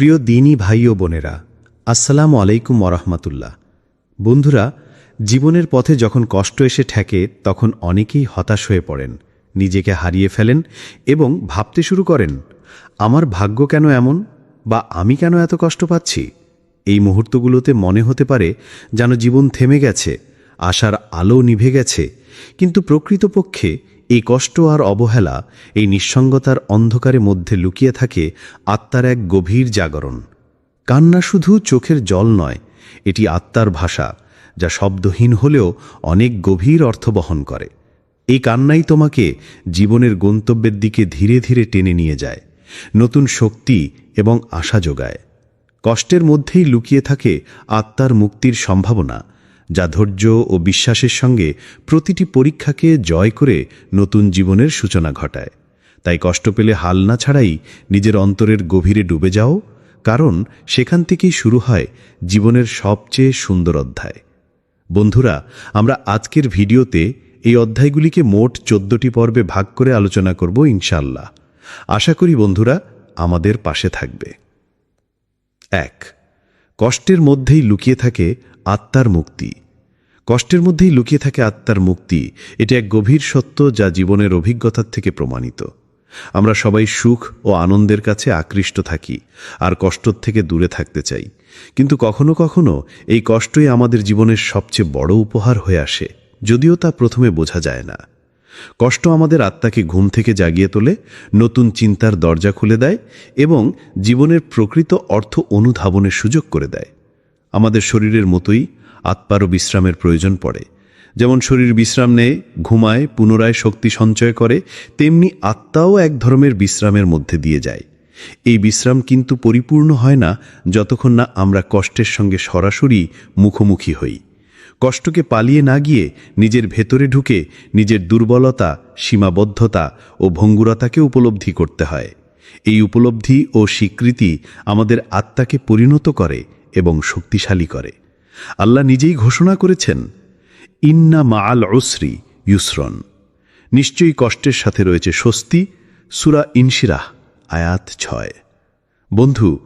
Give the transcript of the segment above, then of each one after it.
প্রিয় দিনী ভাই ও বোনেরা, আসসালামু আলাইকুম ওরহমতুল্লাহ বন্ধুরা, জীবনের পথে যখন কষ্ট এসে ঠেকে, তখন অনেকেই হতাশ হয়ে পড়েন, নিজেকে হারিয়ে ফেলেন এবং ভাবতে শুরু করেন, আমার ভাগ্য কেন এমন? বা আমি কেন এত কষ্ট পাচ্ছি? এই মুহূর্তগুলোতে মনে হতে পারে যেন জীবন থেমে গেছে, আশার আলো নিভে গেছে, কিন্তু প্রকৃতপক্ষে এই কষ্ট আর অবহেলা, এই নিঃসঙ্গতার অন্ধকারের মধ্যে লুকিয়ে থাকে আত্মার এক গভীর জাগরণ। কান্না শুধু চোখের জল নয়, এটি আত্মার ভাষা, যা শব্দহীন হলেও অনেক গভীর অর্থ বহন করে। এই কান্নাই তোমাকে জীবনের গন্তব্যের দিকে ধীরে ধীরে টেনে নিয়ে যায়, নতুন শক্তি এবং আশা যোগায়। কষ্টের মধ্যেই লুকিয়ে থাকে আত্মার মুক্তির সম্ভাবনা যা ধৈর্য ও বিশ্বাসের সঙ্গে প্রতিটি পরীক্ষাকে জয় করে নতুন জীবনের সূচনা ঘটায়। তাই কষ্ট পেলে হাল না ছাড়াই নিজের অন্তরের গভীরে ডুবে যাও, কারণ সেখান থেকেই শুরু হয় জীবনের সবচেয়ে সুন্দর অধ্যায়। বন্ধুরা, আমরা আজকের ভিডিওতে এই অধ্যায়গুলিকে মোট চোদ্দটি পর্বে ভাগ করে আলোচনা করব ইনশাল্লাহ আশা করি বন্ধুরা আমাদের পাশে থাকবে। এক, কষ্টের মধ্যেই লুকিয়ে থাকে আত্মার মুক্তি। কষ্টের মধ্যেই লুকিয়ে থাকে আত্মার মুক্তি। এটি এক গভীর সত্য যা জীবনের অভিজ্ঞতার থেকে প্রমাণিত। আমরা সবাই সুখ ও আনন্দের কাছে আকৃষ্ট থাকি, আর কষ্টর থেকে দূরে থাকতে চাই। কিন্তু কখনো কখনো এই কষ্টই আমাদের জীবনের সবচেয়ে বড় উপহার হয়ে আসে, যদিও তা প্রথমে বোঝা যায় না। কষ্ট আমাদের আত্মাকে ঘুম থেকে জাগিয়ে তোলে, নতুন চিন্তার দরজা খুলে দেয় এবং জীবনের প্রকৃত অর্থ অনুধাবনের সুযোগ করে দেয়। আমাদের শরীরের মতোই আত্মারও বিশ্রামের প্রয়োজন পড়ে। যেমন শরীর বিশ্রাম নেয়, ঘুমায়, পুনরায় শক্তি সঞ্চয় করে, তেমনি আত্মাও এক ধরনের বিশ্রামের মধ্যে দিয়ে যায়। এই বিশ্রাম কিন্তু পরিপূর্ণ হয় না যতক্ষণ না আমরা কষ্টের সঙ্গে সরাসরি মুখোমুখি হই। কষ্টকে পালিয়ে না গিয়ে নিজের ভেতরে ঢুকে নিজের দুর্বলতা, সীমাবদ্ধতা ও ভঙ্গুরতাকে উপলব্ধি করতে হয়। এই উপলব্ধি ও স্বীকৃতি আমাদের আত্মাকে পরিণত করে এবং শক্তিশালী করে। আল্লাহ নিজেই ঘোষণা করেছেন, ইন্না মা আল ওসরি ইউসরন। নিশ্চয়ই কষ্টের সাথে রয়েছে স্বস্তি, সুরা ইনশিরাহ, আয়াত ছয়। বন্ধু,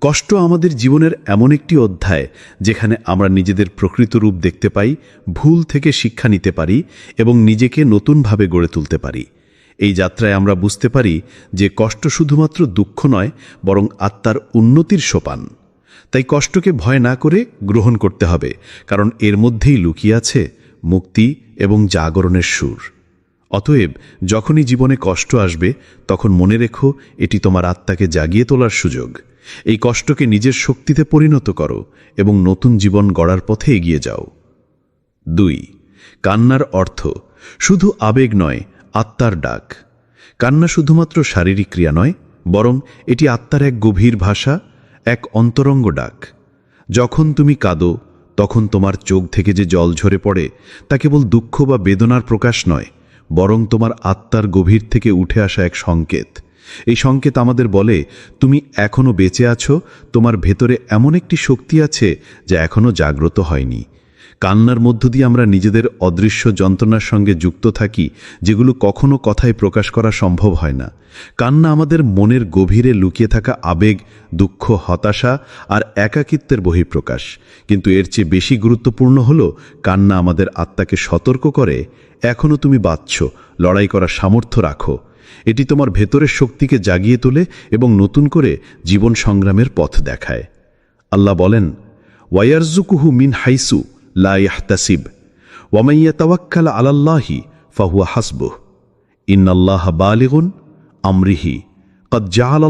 কষ্ট আমাদের জীবনের এমন একটি অধ্যায়, যেখানে আমরা নিজেদের প্রকৃত রূপ দেখতে পাই, ভুল থেকে শিক্ষা নিতে পারি, এবং নিজেকে নতুনভাবে গড়ে তুলতে পারি। এই যাত্রায় আমরা বুঝতে পারি যে কষ্ট শুধুমাত্র দুঃখ নয়, বরং আত্মার উন্নতির সোপান। তাই কষ্টকে ভয় না করে গ্রহণ করতে হবে, কারণ এর মধ্যেই লুকিয়ে আছে মুক্তি এবং জাগরণের সুর। অতএব, যখনই জীবনে কষ্ট আসবে, তখন মনে রেখো, এটি তোমার আত্মাকে জাগিয়ে তোলার সুযোগ। এই কষ্টকে নিজের শক্তিতে পরিণত করো এবং নতুন জীবন গড়ার পথে এগিয়ে যাও। দুই, কান্নার অর্থ, শুধু আবেগ নয়, আত্মার ডাক। কান্না শুধুমাত্র শারীরিক ক্রিয়া নয়, বরং এটি আত্মার এক গভীর ভাষা এক অন্তরঙ্গ ডাক। যখন তুমি কাঁদো, তখন তোমার চোখ থেকে যে জল ঝরে পড়ে, তা কেবল দুঃখ বা বেদনার প্রকাশ নয়, বরং তোমার আত্মার গভীর থেকে উঠে আসা এক সংকেত। এই সংকেত আমাদের বলে, তুমি এখনও বেঁচে আছো, তোমার ভেতরে এমন একটি শক্তি আছে, যা এখনও জাগ্রত হয়নি। কান্নার মধ্য দিয়ে আমরা নিজেদের অদৃশ্য যন্ত্রণার সঙ্গে যুক্ত থাকি, যেগুলো কখনো কথায় প্রকাশ করা সম্ভব হয় না। কান্না আমাদের মনের গভীরে লুকিয়ে থাকা আবেগ, দুঃখ, হতাশা আর একাকিত্বের বহিঃপ্রকাশ। কিন্তু এর চেয়ে বেশি গুরুত্বপূর্ণ হল, কান্না আমাদের আত্মাকে সতর্ক করে এখনও তুমি বাঁচছ, লড়াই করার সামর্থ্য রাখো। এটি তোমার ভেতরের শক্তিকে জাগিয়ে তোলে এবং নতুন করে জীবন সংগ্রামের পথ দেখায়। আল্লাহ বলেন ওয়াইয়ারজুকুহু মিন হাইসু লা ইয়াহতাসিব ওয়ামাইয়া তাওয়াক্কাল আলাল্লাহি ফাহুয়া হাসবুহ ইন্নাল্লাহ বালিগুন আমরিহি কদ জাহাল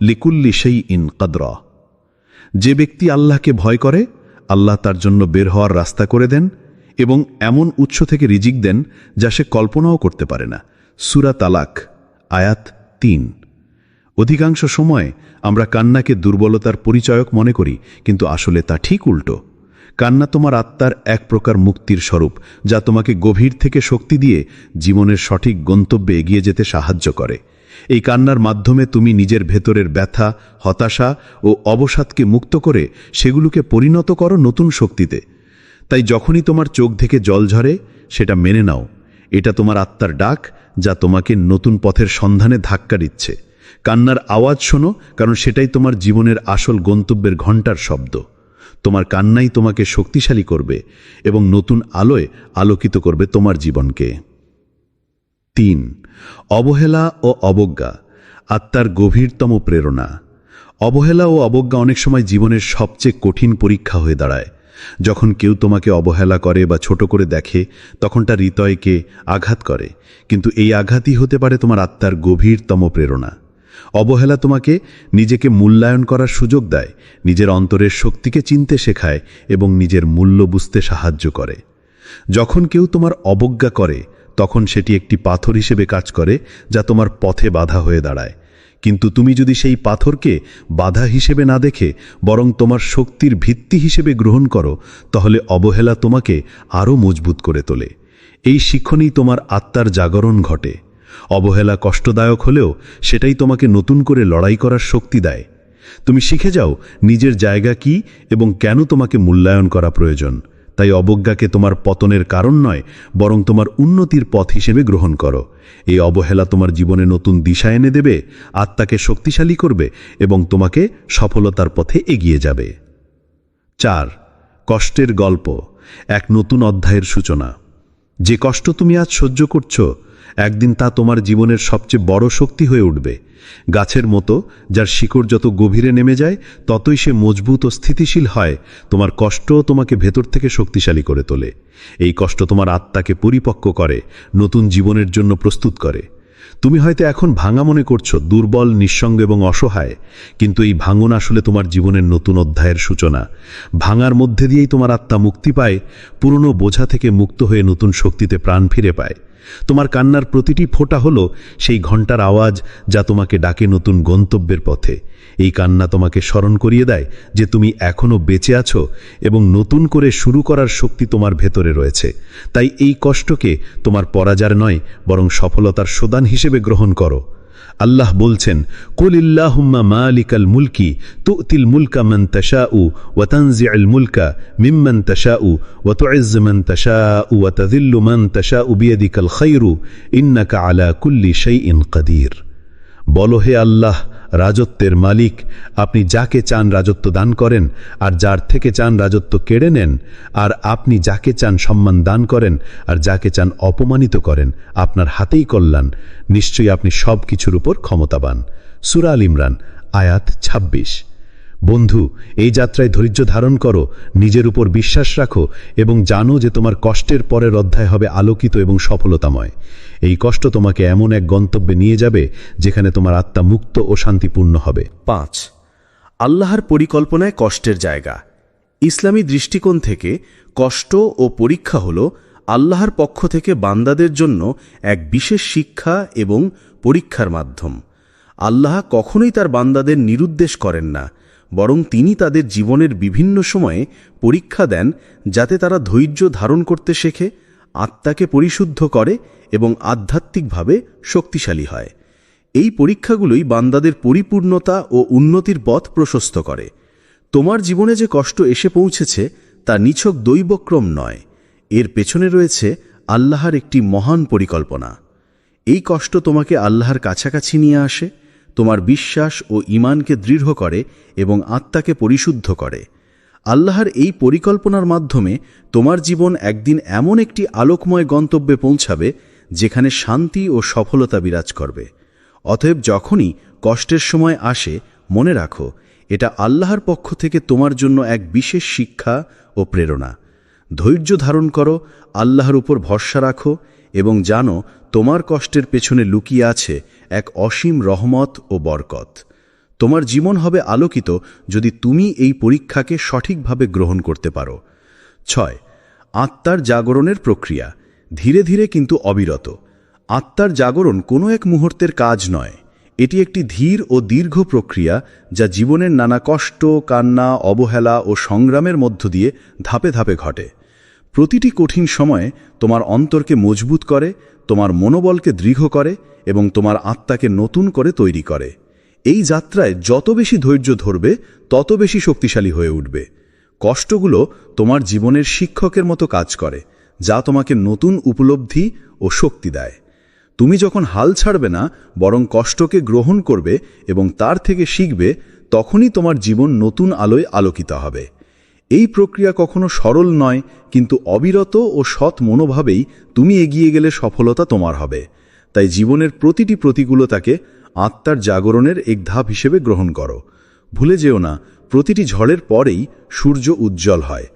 লিকুল্লি সেই ইন কদরা যে ব্যক্তি আল্লাহকে ভয় করে, আল্লাহ তার জন্য বের হওয়ার রাস্তা করে দেন এবং এমন উৎস থেকে রিজিক দেন যা সে কল্পনাও করতে পারে না। সুরা তালাক, আয়াত তিন। অধিকাংশ সময় আমরা কান্নাকে দুর্বলতার পরিচয়ক মনে করি, কিন্তু আসলে তা ঠিক উল্টো। কান্না তোমার আত্মার এক প্রকার মুক্তির স্বরূপ, যা তোমাকে গভীর থেকে শক্তি দিয়ে জীবনের সঠিক গন্তব্যে এগিয়ে যেতে সাহায্য করে। এই কান্নার মাধ্যমে তুমি নিজের ভেতরের ব্যথা, হতাশা ও অবসাদকে মুক্ত করে সেগুলোকে পরিণত করো নতুন শক্তিতে। তাই যখনই তোমার চোখ থেকে জল ঝরে, সেটা মেনে নাও। এটা তোমার আত্মার ডাক, যা তোমাকে নতুন পথের সন্ধানে ধাক্কা দিচ্ছে। কান্নার আওয়াজ শোনো, কারণ সেটাই তোমার জীবনের আসল গন্তব্যের ঘণ্টার শব্দ। তোমার কান্নাই তোমাকে শক্তিশালী করবে এবং নতুন আলোয় আলোকিত করবে তোমার জীবনকে। তিন, অবহেলা ও অবজ্ঞা, আত্মার গভীরতম প্রেরণা। অবহেলা ও অবজ্ঞা অনেক সময় জীবনের সবচেয়ে কঠিন পরীক্ষা হয়ে দাঁড়ায়। যখন কেউ তোমাকে অবহেলা করে বা ছোট করে দেখে, তখন তার হৃদয়কে আঘাত করে। কিন্তু এই আঘাতই হতে পারে তোমার আত্মার গভীরতম প্রেরণা। অবহেলা তোমাকে নিজেকে মূল্যায়ন করার সুযোগ দেয়, নিজের অন্তরের শক্তিকে চিনতে শেখায় এবং নিজের মূল্য বুঝতে সাহায্য করে। যখন কেউ তোমার অবজ্ঞা করে, তখন সেটি একটি পাথর হিসেবে কাজ করে যা তোমার পথে বাধা হয়ে দাঁড়ায়। কিন্তু তুমি যদি সেই পাথরকে বাধা হিসেবে না দেখে বরং তোমার শক্তির ভিত্তি হিসেবে গ্রহণ করো, তাহলে অবহেলা তোমাকে আরও মজবুত করে তোলে। এই শিক্ষণেই তোমার আত্মার জাগরণ ঘটে। অবহেলা কষ্টদায়ক হলেও সেটাই তোমাকে নতুন করে লড়াই করার শক্তি দেয়। তুমি শিখে যাও নিজের জায়গা কি এবং কেন তোমাকে মূল্যায়ন করা প্রয়োজন। তাই অবজ্ঞাকে তোমার পতনের কারণ নয়, বরং তোমার উন্নতির পথ হিসেবে গ্রহণ করো। এই অবহেলা তোমার জীবনে নতুন দিশা এনে দেবে, আত্মাকে শক্তিশালী করবে এবং তোমাকে সফলতার পথে এগিয়ে যাবে। চার, কষ্টের গল্প, এক নতুন অধ্যায়ের সূচনা। যে কষ্ট তুমি আজ সহ্য করছ একদিন তা তোমার জীবনের সবচেয়ে বড় শক্তি হয়ে উঠবে। গাছের মতো, যার শিকড় যত গভীরে নেমে যায়, ততই সে মজবুত ও স্থিতিশীল হয়, তোমার কষ্টও তোমাকে ভেতর থেকে শক্তিশালী করে তোলে। এই কষ্ট তোমার আত্মাকে পরিপক্ক করে, নতুন জীবনের জন্য প্রস্তুত করে। তুমি হয়তো এখন ভাঙা মনে করছ, দুর্বল, নিঃসঙ্গ এবং অসহায়, কিন্তু এই ভাঙন আসলে তোমার জীবনের নতুন অধ্যায়ের সূচনা। ভাঙার মধ্যে দিয়েই তোমার আত্মা মুক্তি পায়, পুরনো বোঝা থেকে মুক্ত হয়ে নতুন শক্তিতে প্রাণ ফিরে পায়। তোমার কান্নার প্রতিটি ফোঁটা হলো সেই ঘণ্টার আওয়াজ যা তোমাকে ডাকে নতুন গন্তব্যের পথে। এই কান্না তোমাকে স্মরণ করিয়ে দেয় যে তুমি এখনও বেঁচে আছো এবং নতুন করে শুরু করার শক্তি তোমার ভেতরে রয়েছে। তাই এই কষ্টকে তোমার পরাজার নয়, বরং সফলতার সোদান হিসেবে গ্রহণ করো। আল্লাহ বলছেন কুলিল্লাহুম্মা মালিকাল মুলকি তুতিল মুলকা মান তাশাউ ওয়া তানজিউল মুলকা মিম্মান তাশাউ ওয়া তুইজ্জু মান তাশাউ ওয়া তাযিল্লু মান তাশাউ বিয়াদিকাল খায়রু ইন্নাকা আলা কুল্লি শাইইন কাদির। বলো হে আল্লাহ রাজত্বের মালিক। আপনি যাকে চান রাজত্ব দান করেন, আর যার থেকে চান রাজত্ব কেড়ে নেন, আর আপনি যাকে চান সম্মান দান করেন, আর যাকে চান অপমানিত করেন, আপনার হাতেই কল্যাণ। নিশ্চয়ই আপনি সব কিছুর উপর ক্ষমতাবান। সুরা আল ইমরান, আয়াত ২৬ বন্ধু, এই যাত্রায় ধৈর্য ধারণ করো, নিজের উপর বিশ্বাস রাখো, এবং জানো যে তোমার কষ্টের পরের অধ্যায় হবে আলোকিত এবং সফলতাময়। এই কষ্ট তোমাকে এমন এক গন্তব্যে নিয়ে যাবে যেখানে তোমার আত্মা মুক্ত ও শান্তিপূর্ণ হবে। পাঁচ, আল্লাহর পরিকল্পনায় কষ্টের জায়গা। ইসলামী দৃষ্টিকোণ থেকে কষ্ট ও পরীক্ষা হল আল্লাহর পক্ষ থেকে বান্দাদের জন্য এক বিশেষ শিক্ষা এবং পরীক্ষার মাধ্যম। আল্লাহ কখনোই তার বান্দাদের নিরুদ্দেশ করেন না, বরং তিনি তাদের জীবনের বিভিন্ন সময়ে পরীক্ষা দেন যাতে তারা ধৈর্য ধারণ করতে শেখে আত্মাকে পরিশুদ্ধ করে এবং আধ্যাত্মিকভাবে শক্তিশালী হয়। এই পরীক্ষাগুলোই বান্দাদের পরিপূর্ণতা ও উন্নতির পথ প্রশস্ত করে। তোমার জীবনে যে কষ্ট এসে পৌঁছেছে, তা নিছক দৈবক্রম নয়। এর পেছনে রয়েছে আল্লাহর একটি মহান পরিকল্পনা। এই কষ্ট তোমাকে আল্লাহর কাছাকাছি নিয়ে আসে, তোমার বিশ্বাস ও ইমানকে দৃঢ় করে এবং আত্মাকে পরিশুদ্ধ করে। আল্লাহর এই পরিকল্পনার মাধ্যমে তোমার জীবন একদিন এমন একটি আলোকময় গন্তব্যে পৌঁছাবে, যেখানে শান্তি ও সফলতা বিরাজ করবে। অতএব যখনই কষ্টের সময় আসে, মনে রাখো, এটা আল্লাহর পক্ষ থেকে তোমার জন্য এক বিশেষ শিক্ষা ও প্রেরণা। ধৈর্য ধারণ করো, আল্লাহর উপর ভরসা রাখো এবং জানো, তোমার কষ্টের পেছনে লুকিয়ে আছে এক অসীম রহমত ও বরকত। তোমার জীবন হবে আলোকিত যদি তুমি এই পরীক্ষাকে সঠিকভাবে গ্রহণ করতে পারো। ছয়, আত্মার জাগরণের প্রক্রিয়া। ধীরে ধীরে কিন্তু অবিরত। আত্মার জাগরণ কোনো এক মুহূর্তের কাজ নয়। এটি একটি ধীর ও দীর্ঘ প্রক্রিয়া যা জীবনের নানা কষ্ট, কান্না, অবহেলা ও সংগ্রামের মধ্য দিয়ে ধাপে ধাপে ঘটে। প্রতিটি কঠিন সময়ে তোমার অন্তরকে মজবুত করে, তোমার মনোবলকে দৃঢ় করে এবং তোমার আত্মাকে নতুন করে তৈরি করে। এই যাত্রায় যত বেশি ধৈর্য ধরবে, তত বেশি শক্তিশালী হয়ে উঠবে। কষ্টগুলো তোমার জীবনের শিক্ষকের মতো কাজ করে, যা তোমাকে নতুন উপলব্ধি ও শক্তি দেয়। তুমি যখন হাল ছাড়বে না, বরং কষ্টকে গ্রহণ করবে এবং তার থেকে শিখবে, তখনই তোমার জীবন নতুন আলোয় আলোকিত হবে। এই প্রক্রিয়া কখনো সরল নয়, কিন্তু অবিরত ও সৎ মনোভাবেই তুমি এগিয়ে গেলে সফলতা তোমার হবে। তাই জীবনের প্রতিটি প্রতিকূলতাকে আত্মার জাগরণের এক ধাপ হিসেবে গ্রহণ করো। ভুলে যেও না, প্রতিটি ঝড়ের পরেই সূর্য উজ্জ্বল হয়।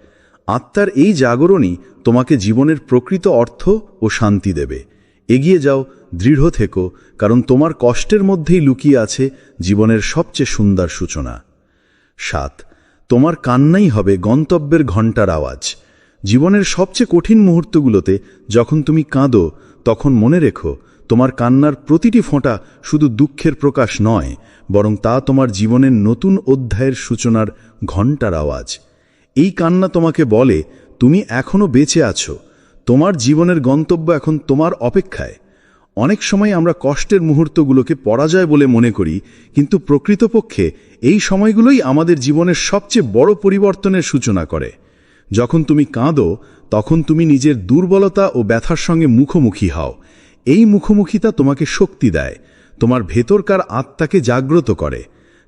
আত্মার এই জাগরণই তোমাকে জীবনের প্রকৃত অর্থ ও শান্তি দেবে। এগিয়ে যাও, দৃঢ় থেকো, কারণ তোমার কষ্টের মধ্যেই লুকিয়ে আছে জীবনের সবচেয়ে সুন্দর সূচনা। সাত, তোমার কান্নাই হবে গন্তব্যের ঘণ্টার আওয়াজ। জীবনের সবচেয়ে কঠিন মুহূর্তগুলোতে যখন তুমি কাঁদো, তখন মনে রেখো তোমার কান্নার প্রতিটি ফোঁটা শুধু দুঃখের প্রকাশ নয়, বরং তা তোমার জীবনের নতুন অধ্যায়ের সূচনার ঘণ্টার আওয়াজ। এই কান্না তোমাকে বলে, তুমি এখনও বেঁচে আছো, তোমার জীবনের গন্তব্য এখন তোমার অপেক্ষায়। অনেক সময় আমরা কষ্টের মুহূর্তগুলোকে পরাজয় বলে মনে করি, কিন্তু প্রকৃতপক্ষে এই সময়গুলোই আমাদের জীবনের সবচেয়ে বড় পরিবর্তনের সূচনা করে। যখন তুমি কাঁদো, তখন তুমি নিজের দুর্বলতা ও ব্যথার সঙ্গে মুখোমুখি হও। এই মুখোমুখিতা তোমাকে শক্তি দেয়। তোমার ভেতরকার আত্মাকে জাগ্রত করে।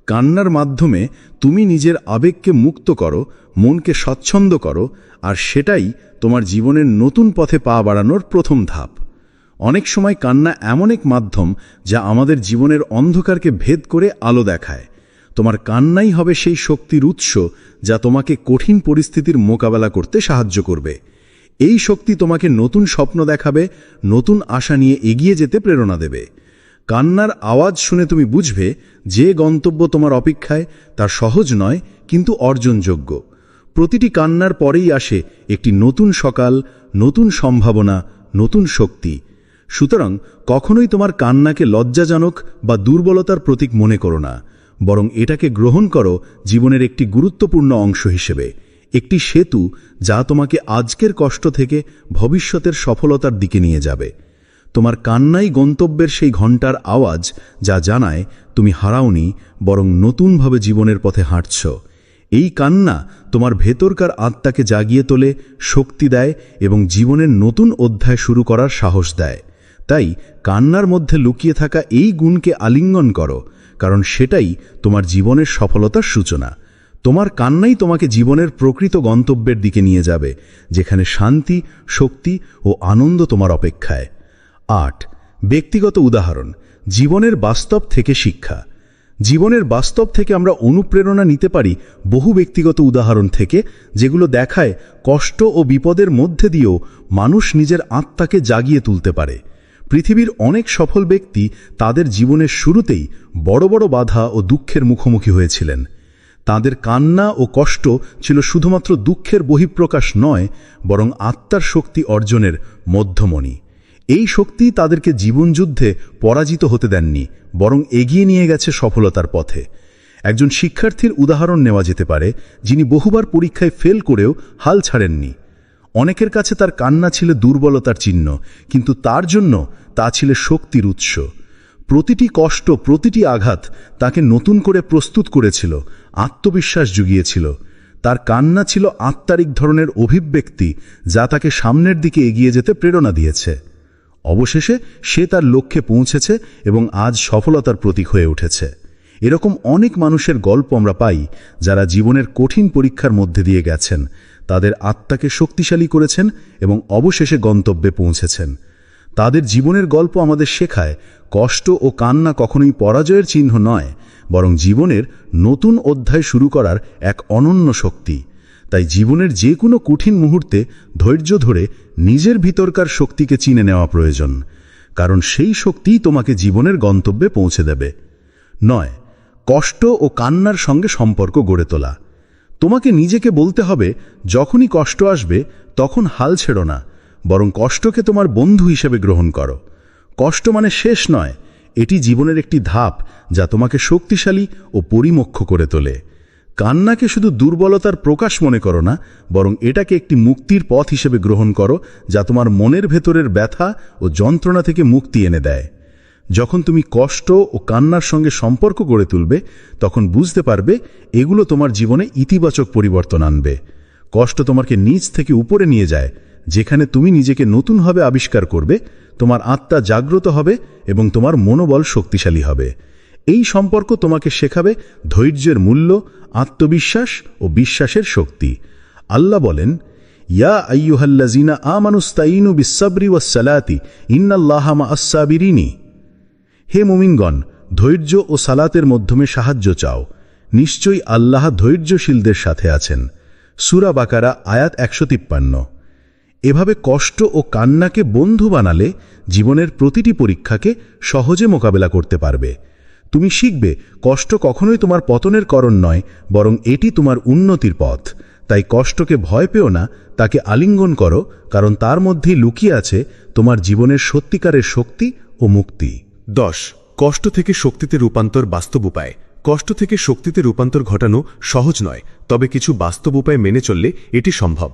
কান্নার মাধ্যমে তুমি নিজের আবেগকে মুক্ত করো, মনকে স্বচ্ছন্দ করো, আর সেটাই তোমার জীবনের নতুন পথে পা বাড়ানোর প্রথম ধাপ। অনেক সময় কান্না এমন এক মাধ্যম যা আমাদের জীবনের অন্ধকারকে ভেদ করে আলো দেখায়। তোমার কান্নাই হবে সেই শক্তির উৎস যা তোমাকে কঠিন পরিস্থিতির মোকাবেলা করতে সাহায্য করবে। এই শক্তি তোমাকে নতুন স্বপ্ন দেখাবে, নতুন আশা নিয়ে এগিয়ে যেতে প্রেরণা দেবে। কান্নার আওয়াজ শুনে তুমি বুঝবে, যে গন্তব্য তোমার অপেক্ষায় তার সহজ নয়, কিন্তু অর্জনযোগ্য। প্রতিটি কান্নার পরেই আসে একটি নতুন সকাল, নতুন সম্ভাবনা, নতুন শক্তি। সুতরাং কখনোই তোমার কান্নাকে লজ্জাজনক বা দুর্বলতার প্রতীক মনে করো না, বরং এটাকে গ্রহণ করো জীবনের একটি গুরুত্বপূর্ণ অংশ হিসেবে। একটি সেতু যা তোমাকে আজকের কষ্ট থেকে ভবিষ্যতের সফলতার দিকে নিয়ে যাবে। তোমার কান্নাই গন্তব্যের সেই ঘণ্টার আওয়াজ যা জানায়, তুমি হারাওনি, বরং নতুনভাবে জীবনের পথে হাঁটছ। এই কান্না তোমার ভেতরকার আত্মাকে জাগিয়ে তোলে, শক্তি দেয় এবং জীবনের নতুন অধ্যায় শুরু করার সাহস দেয়। তাই কান্নার মধ্যে লুকিয়ে থাকা এই গুণকে আলিঙ্গন করো, কারণ সেটাই তোমার জীবনের সফলতার সূচনা। তোমার কান্নাই তোমাকে জীবনের প্রকৃত গন্তব্যের দিকে নিয়ে যাবে, যেখানে শান্তি, শক্তি ও আনন্দ তোমার অপেক্ষায়। আট, ব্যক্তিগত উদাহরণ, জীবনের বাস্তব থেকে শিক্ষা। জীবনের বাস্তব থেকে আমরা অনুপ্রেরণা নিতে পারি বহু ব্যক্তিগত উদাহরণ থেকে, যেগুলো দেখায় কষ্ট ও বিপদের মধ্যে দিয়েও মানুষ নিজের আত্মাকে জাগিয়ে তুলতে পারে। পৃথিবীর অনেক সফল ব্যক্তি তাদের জীবনের শুরুতেই বড় বড় বাধা ও দুঃখের মুখোমুখি হয়েছিলেন। তাদের কান্না ও কষ্ট ছিল শুধুমাত্র দুঃখের বহিঃপ্রকাশ নয়, বরং আত্মার শক্তি অর্জনের মধ্যমণি। এই শক্তি তাদেরকে জীবনযুদ্ধে পরাজিত হতে দেননি, বরং এগিয়ে নিয়ে গেছে সফলতার পথে। একজন শিক্ষার্থীর উদাহরণ নেওয়া যেতে পারে, যিনি বহুবার পরীক্ষায় ফেল করেও হাল ছাড়েননি। অনেকের কাছে তার কান্না ছিল দুর্বলতার চিহ্ন, কিন্তু তার জন্য তা ছিল শক্তির উৎস। প্রতিটি কষ্ট, প্রতিটি আঘাত তাকে নতুন করে প্রস্তুত করেছিল, আত্মবিশ্বাস জুগিয়েছিল। তার কান্না ছিল আত্মারিক ধরনের অভিব্যক্তি যা তাকে সামনের দিকে এগিয়ে যেতে প্রেরণা দিয়েছে। অবশেষে সে তার লক্ষ্যে পৌঁছেছে এবং আজ সফলতার প্রতীক হয়ে উঠেছে। এরকম অনেক মানুষের গল্প আমরা পাই যারা জীবনের কঠিন পরীক্ষার মধ্যে দিয়ে গেছেন, তাদের আত্মাকে শক্তিশালী করেছেন এবং অবশেষে গন্তব্যে পৌঁছেছেন। তাদের জীবনের গল্প আমাদের শেখায়, কষ্ট ও কান্না কখনোই পরাজয়ের চিহ্ন নয়, বরং জীবনের নতুন অধ্যায় শুরু করার এক অনন্য শক্তি। তাই জীবনের যে কোনো কঠিন মুহূর্তে ধৈর্য ধরে নিজের ভিতরকার শক্তিকে চিনে নেওয়া প্রয়োজন, কারণ সেই শক্তিই তোমাকে জীবনের গন্তব্যে পৌঁছে দেবে। নয়, কষ্ট ও কান্নার সঙ্গে সম্পর্ক গড়ে তোলা। তোমাকে নিজেকে বলতে হবে, যখনই কষ্ট আসবে, তখন হাল ছেড়ো না। বরং কষ্টকে তোমার বন্ধু হিসেবে গ্রহণ করো। কষ্ট মানে শেষ নয়, এটি জীবনের একটি ধাপ যা তোমাকে শক্তিশালী ও পরিমক্ষ করে তোলে। কান্নাকে শুধু দুর্বলতার প্রকাশ মনে করো না, বরং এটাকে একটি মুক্তির পথ হিসেবে গ্রহণ করো যা তোমার মনের ভেতরের ব্যথা ও যন্ত্রণা থেকে মুক্তি এনে দেয়। যখন তুমি কষ্ট ও কান্নার সঙ্গে সম্পর্ক গড়ে তুলবে, তখন বুঝতে পারবে এগুলো তোমার জীবনে ইতিবাচক পরিবর্তন আনবে। কষ্ট তোমাকে নিচ থেকে উপরে নিয়ে যায় যেখানে তুমি নিজেকে নতুনভাবে আবিষ্কার করবে, তোমার আত্মা জাগ্রত হবে এবং তোমার মনোবল শক্তিশালী হবে। এই সম্পর্ক তোমাকে শেখাবে ধৈর্যের মূল্য, আত্মবিশ্বাস ও বিশ্বাসের শক্তি। আল্লাহ বলেন, ইয়া আইয়ুহাল্লাজিনা আমানুস্তাইনু বিসাবরি ওয়াসালাতি ইন্নাল্লাহামা আসাবিরিনী হে মুমিনগণ, ধৈর্য ও সালাতের মাধ্যমে সাহায্য চাও। নিশ্চয়ই আল্লাহ ধৈর্যশীলদের সাথে আছেন। সুরা বাকারা, আয়াত একশো তিপ্পান্ন। এভাবে কষ্ট ও কান্নাকে বন্ধু বানালে জীবনের প্রতিটি পরীক্ষাকে সহজে মোকাবেলা করতে পারবে। তুমি শিখবে, কষ্ট কখনোই তোমার পতনের করণ নয়, বরং এটি তোমার উন্নতির পথ। তাই কষ্টকে ভয় পেও না, তাকে আলিঙ্গন করো, কারণ তার মধ্যেই লুকিয়ে আছে তোমার জীবনের সত্যিকারের শক্তি ও মুক্তি। দশ, কষ্ট থেকে শক্তিতে রূপান্তর বাস্তব উপায়। কষ্ট থেকে শক্তিতে রূপান্তর ঘটানো সহজ নয়, তবে কিছু বাস্তব উপায় মেনে চললে এটি সম্ভব।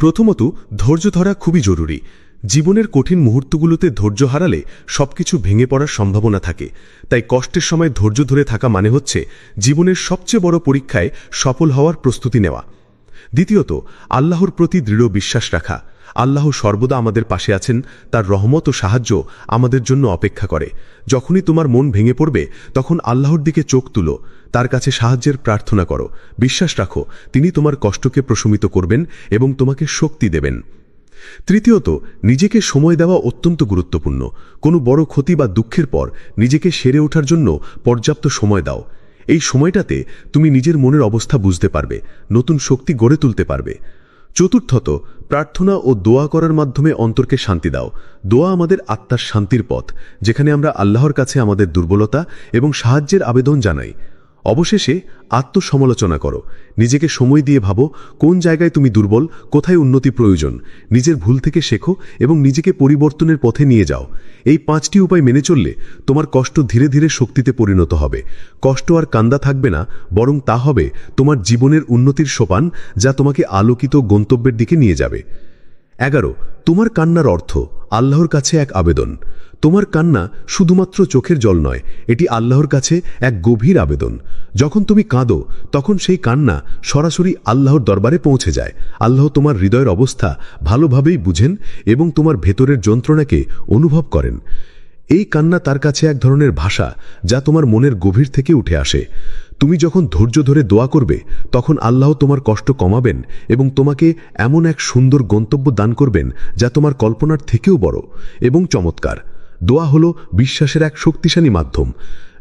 প্রথমত, ধৈর্য ধরা খুবই জরুরি। জীবনের কঠিন মুহূর্তগুলোতে ধৈর্য হারালে সবকিছু ভেঙে পড়ার সম্ভাবনা থাকে। তাই কষ্টের সময় ধৈর্য ধরে থাকা মানে হচ্ছে জীবনের সবচেয়ে বড় পরীক্ষায় সফল হওয়ার প্রস্তুতি নেওয়া। দ্বিতীয়ত, আল্লাহর প্রতি দৃঢ় বিশ্বাস রাখা। আল্লাহ সর্বদা আমাদের পাশে আছেন, তার রহমত ও সাহায্য আমাদের জন্য অপেক্ষা করে। যখনই তোমার মন ভেঙে পড়বে, তখন আল্লাহর দিকে চোখ তুলো, তার কাছে সাহায্যের প্রার্থনা করো। বিশ্বাস রাখো, তিনি তোমার কষ্টকে প্রশমিত করবেন এবং তোমাকে শক্তি দেবেন। তৃতীয়ত, নিজেকে সময় দেওয়া অত্যন্ত গুরুত্বপূর্ণ। কোনো বড় ক্ষতি বা দুঃখের পর নিজেকে সেরে ওঠার জন্য পর্যাপ্ত সময় দাও। এই সময়টাতে তুমি নিজের মনের অবস্থা বুঝতে পারবে, নতুন শক্তি গড়ে তুলতে পারবে। চতুর্থত, প্রার্থনা ও দোয়া করার মাধ্যমে অন্তরকে শান্তি দাও। দোয়া আমাদের আত্মার শান্তির পথ, যেখানে আমরা আল্লাহর কাছে আমাদের দুর্বলতা এবং সাহায্যের আবেদন জানাই। অবশেষে আত্মসমালোচনা করো। নিজেকে সময় দিয়ে ভাবো, কোন জায়গায় তুমি দুর্বল, কোথায় উন্নতি প্রয়োজন। নিজের ভুল থেকে শেখো এবং নিজেকে পরিবর্তনের পথে নিয়ে যাও। এই পাঁচটি উপায় মেনে চললে তোমার কষ্ট ধীরে ধীরে শক্তিতে পরিণত হবে। কষ্ট আর কান্দা থাকবে না, বরং তা হবে তোমার জীবনের উন্নতির সোপান যা তোমাকে আলোকিত গন্তব্যের দিকে নিয়ে যাবে। এগারো, তোমার কান্নার অর্থ, আল্লাহর কাছে এক আবেদন। তোমার কান্না শুধুমাত্র চোখের জল নয়, এটি আল্লাহর কাছে এক গভীর আবেদন। যখন তুমি কাঁদো, তখন সেই কান্না সরাসরি আল্লাহর দরবারে পৌঁছে যায়। আল্লাহ তোমার হৃদয়ের অবস্থা ভালোভাবেই বুঝেন এবং তোমার ভেতরের যন্ত্রণাকে অনুভব করেন। এই কান্না তার কাছে এক ধরনের ভাষা যা তোমার মনের গভীর থেকে উঠে আসে। তুমি যখন ধৈর্য ধরে দোয়া করবে, তখন আল্লাহ তোমার কষ্ট কমাবেন এবং তোমাকে এমন এক সুন্দর গন্তব্য দান করবেন যা তোমার কল্পনার থেকেও বড় এবং চমৎকার। দোয়া হলো বিশ্বাসের এক শক্তিশালী মাধ্যম।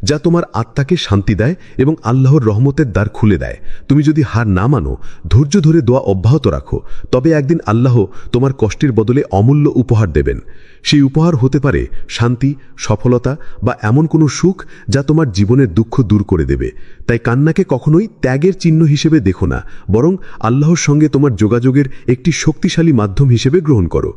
যা তোমার আত্মাকে শান্তি দেয় এবং আল্লাহর রহমতের দ্বার খুলে দেয়। তুমি যদি হার না মানো, ধৈর্য ধরে দোয়া অব্যাহত রাখো, তবে একদিন আল্লাহ তোমার কষ্টের বদলে অমূল্য উপহার দেবেন। সেই উপহার হতে পারে শান্তি, সফলতা বা এমন কোনো সুখ যা তোমার জীবনের দুঃখ দূর করে দেবে। তাই কান্নাকে কখনোই ত্যাগের চিহ্ন হিসেবে দেখো না, বরং আল্লাহর সঙ্গে তোমার যোগাযোগের একটি শক্তিশালী মাধ্যম হিসেবে গ্রহণ করো।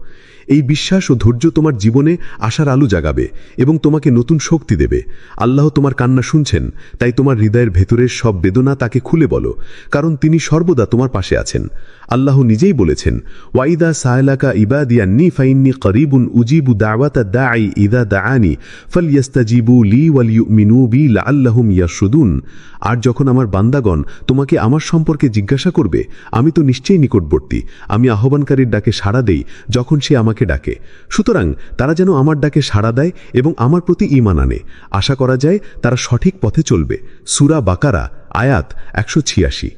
এই বিশ্বাস ও ধৈর্য তোমার জীবনে আশার আলো জাগাবে এবং তোমাকে নতুন শক্তি দেবে। আল্লাহ তোমার কান্না শুনছেন, তাই তোমার হৃদয়ের ভেতরের সব বেদনা তাকে খুলে বলো, কারণ তিনি সর্বদা তোমার পাশে আছেন। আল্লাহ নিজেই বলেছেন, ওয়াইদা সায়লাকা ইবাদিয়ান্নি ফাইন্নি করিবুন উজিবু দাওয়াতা দাই ইদা দা দাআনি ফালিয়াস্তাজিবু লি ওয়ালিউমিনু বি লাআল্লাহুম ইয়াশরুদুন আর যখন আমার বান্দাগণ তোমাকে আমার সম্পর্কে জিজ্ঞাসা করবে, আমি তো নিশ্চয়ই নিকটবর্তী, আমি আহ্বানকারীর ডাকে সাড়া দেই যখন সে আমাকে ডাকে। সুতরাং তারা যেন আমার ডাকে সাড়া দেয় এবং আমার প্রতি ইমান আনে। আশা করা যায় তারা সঠিক পথে চলবে। সুরা বাকারা, আয়াত একশো ছিয়াশি।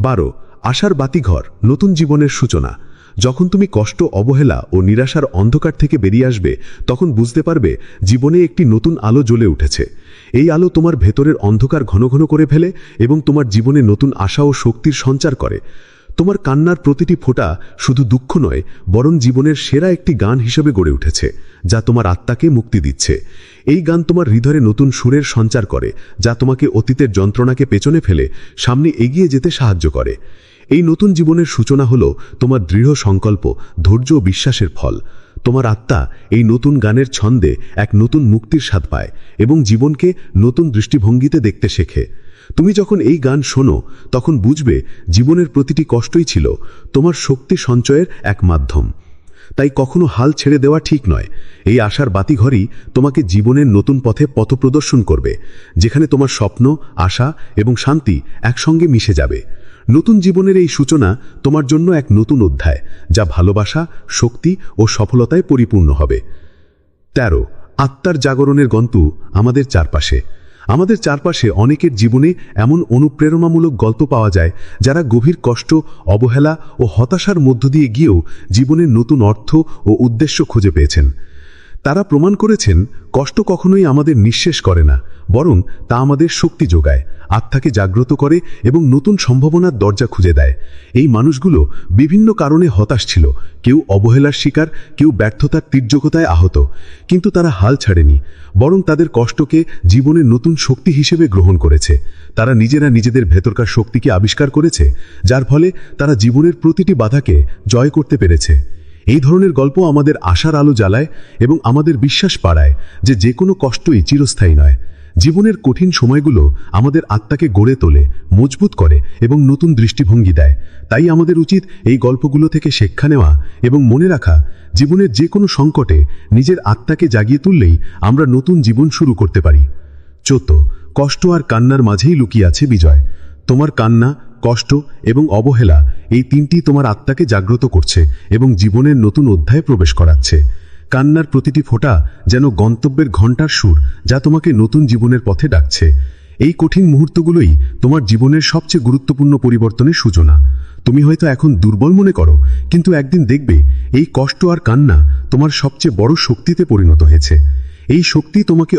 বারো, আশার বাতিঘর, নতুন জীবনের সূচনা। যখন তুমি কষ্ট, অবহেলা ও নিরাশার অন্ধকার থেকে বেরিয়ে আসবে, তখন বুঝতে পারবে জীবনে একটি নতুন আলো জ্বলে উঠেছে। এই আলো তোমার ভেতরের অন্ধকার ঘন ঘন করে ফেলে এবং তোমার জীবনে নতুন আশা ও শক্তির সঞ্চার করে। তোমার কান্নার প্রতিটি ফোঁটা শুধু দুঃখ নয়, বরং জীবনের সেরা একটি গান হিসেবে গড়ে উঠেছে, যা তোমার আত্মাকে মুক্তি দিচ্ছে। এই গান তোমার হৃদয়ে নতুন সুরের সঞ্চার করে, যা তোমাকে অতীতের যন্ত্রণাকে পেছনে ফেলে, সামনে এগিয়ে যেতে সাহায্য করে। এই নতুন জীবনের সূচনা হল তোমার দৃঢ় সংকল্প, ধৈর্য ও বিশ্বাসের ফল। তোমার আত্মা এই নতুন গানের ছন্দে এক নতুন মুক্তির স্বাদ পায় এবং জীবনকে নতুন দৃষ্টিভঙ্গিতে দেখতে শেখে। তুমি যখন এই গান শোনো, তখন বুঝবে জীবনের প্রতিটি কষ্টই ছিল তোমার শক্তি সঞ্চয়ের এক মাধ্যম। তাই কখনো হাল ছেড়ে দেওয়া ঠিক নয়। এই আশার বাতিঘরই তোমাকে জীবনের নতুন পথে পথ প্রদর্শন করবে, যেখানে তোমার স্বপ্ন, আশা এবং শান্তি একসঙ্গে মিশে যাবে। নতুন জীবনের এই সূচনা তোমার জন্য এক নতুন অধ্যায়, যা ভালোবাসা, শক্তি ও সফলতায় পরিপূর্ণ হবে। তেরো, আত্মার জাগরণের গন্তু আমাদের চারপাশে। আমাদের চারপাশে অনেকের জীবনে এমন অনুপ্রেরণামূলক গল্প পাওয়া যায়, যারা গভীর কষ্ট, অবহেলা ও হতাশার মধ্য দিয়ে গিয়েও জীবনের নতুন অর্থ ও উদ্দেশ্য খুঁজে পেয়েছেন। তারা প্রমাণ করেছেন, কষ্ট কখনোই আমাদের নিঃশেষ করে না, বরং তা আমাদের শক্তি যোগায়। আত্মাকে জাগ্রত করে এবং নতুন সম্ভাবনার দরজা খুঁজে দেয়। এই মানুষগুলো বিভিন্ন কারণে হতাশ ছিল। কেউ অবহেলার শিকার, কেউ ব্যর্থতার তীর্যকতায় আহত। কিন্তু তারা হাল ছাড়েনি, বরং তাদের কষ্টকে জীবনের নতুন শক্তি হিসেবে গ্রহণ করেছে। তারা নিজেরা নিজেদের ভেতরকার শক্তিকে আবিষ্কার করেছে, যার ফলে তারা জীবনের প্রতিটি বাধাকে জয় করতে পেরেছে। এই ধরনের গল্প আমাদের আশার আলো জ্বালায় এবং আমাদের বিশ্বাস বাড়ায় যে যে কোনো কষ্টই চিরস্থায়ী নয়। জীবনের কঠিন সময়গুলো আমাদের আত্মাকে গড়ে তোলে, মজবুত করে এবং নতুন দৃষ্টিভঙ্গি দেয়। তাই আমাদের উচিত এই গল্পগুলো থেকে শিক্ষা নেওয়া এবং মনে রাখা, জীবনের যে কোনো সংকটে নিজের আত্মাকে জাগিয়ে তুললেই আমরা নতুন জীবন শুরু করতে পারি। চোদ্দ, কষ্ট আর কান্নার মাঝেই লুকিয়ে আছে বিজয়। তোমার কান্না, কষ্ট এবং অবহেলা এই তিনটি তোমার আত্মাকে জাগ্রত করছে এবং জীবনের নতুন অধ্যায়ে প্রবেশ করাচ্ছে। কান্নার প্রতিটি ফোঁটা যেন গন্তব্যের ঘণ্টার সুর যা তোমাকে নতুন জীবনের পথে ডাকছে। এই কঠিন মুহূর্তগুলোই তোমার জীবনের সবচেয়ে গুরুত্বপূর্ণ পরিবর্তনের সূচনা। তুমি হয়তো এখন দুর্বল মনে করো, কিন্তু একদিন দেখবে এই কষ্ট আর কান্না তোমার সবচেয়ে বড় শক্তিতে পরিণত হয়েছে। এই শক্তি তোমাকে